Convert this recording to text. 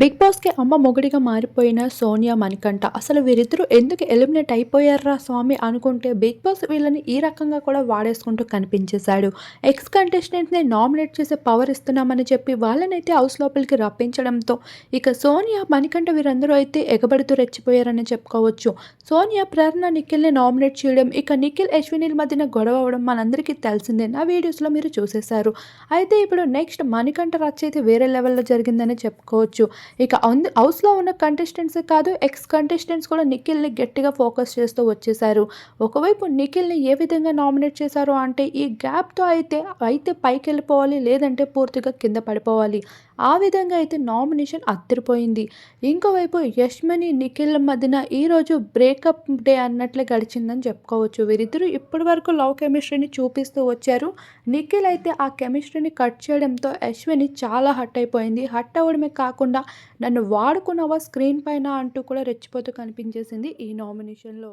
Big బాస్కి అమ్మ మొగుడిగా మారిపోయిన సోనియా మణికంఠ. అసలు వీరిద్దరూ ఎందుకు ఎలిమినేట్ అయిపోయారా స్వామి అనుకుంటే బిగ్ బాస్ వీళ్ళని ఈ రకంగా కూడా వాడేసుకుంటూ కనిపించేశాడు. ఎక్స్ కంటెస్టెంట్ని నామినేట్ చేసే పవర్ ఇస్తున్నామని చెప్పి వాళ్ళనైతే హౌస్ లోపలికి రప్పించడంతో ఇక సోనియా మణికంఠ వీరందరూ అయితే ఎగబడుతూ రెచ్చిపోయారని చెప్పుకోవచ్చు. సోనియా ప్రేరణ నిఖిల్ని నామినేట్ చేయడం ఇక నిఖిల్ అశ్వినిల మధ్యన గొడవ అవడం మనందరికీ తెలిసిందే. నా వీడియోస్లో మీరు చూసేశారు. అయితే ఇప్పుడు నెక్స్ట్ మణికంఠ రచ్చ అయితే వేరే లెవెల్లో జరిగిందని చెప్పుకోవచ్చు. ఇక అందు హౌస్లో ఉన్న కంటెస్టెంట్సే కాదు ఎక్స్ కంటెస్టెంట్స్ కూడా నిఖిల్ని గట్టిగా ఫోకస్ చేస్తూ వచ్చేసారు. ఒకవైపు నిఖిల్ని ఏ విధంగా నామినేట్ చేశారు అంటే ఈ గ్యాప్తో అయితే అయితే పైకి వెళ్ళిపోవాలి లేదంటే పూర్తిగా కింద పడిపోవాలి. ఆ విధంగా అయితే నామినేషన్ అద్దరిపోయింది. ఇంకోవైపు యష్మని నిఖిల్ మధ్యన ఈరోజు బ్రేకప్ డే అన్నట్లే గడిచిందని చెప్పుకోవచ్చు. వీరిద్దరూ ఇప్పటి వరకు లవ్ కెమిస్ట్రీని చూపిస్తూ వచ్చారు. నిఖిల్ అయితే ఆ కెమిస్ట్రీని కట్ చేయడంతో యశ్విని చాలా హట్ అయిపోయింది. హట్ అవ్వడమే కాకుండా నన్ను వాడుకున్నావా స్క్రీన్ పైన అంటూ కూడా రెచ్చిపోతూ కనిపించేసింది ఈ నామినేషన్లో.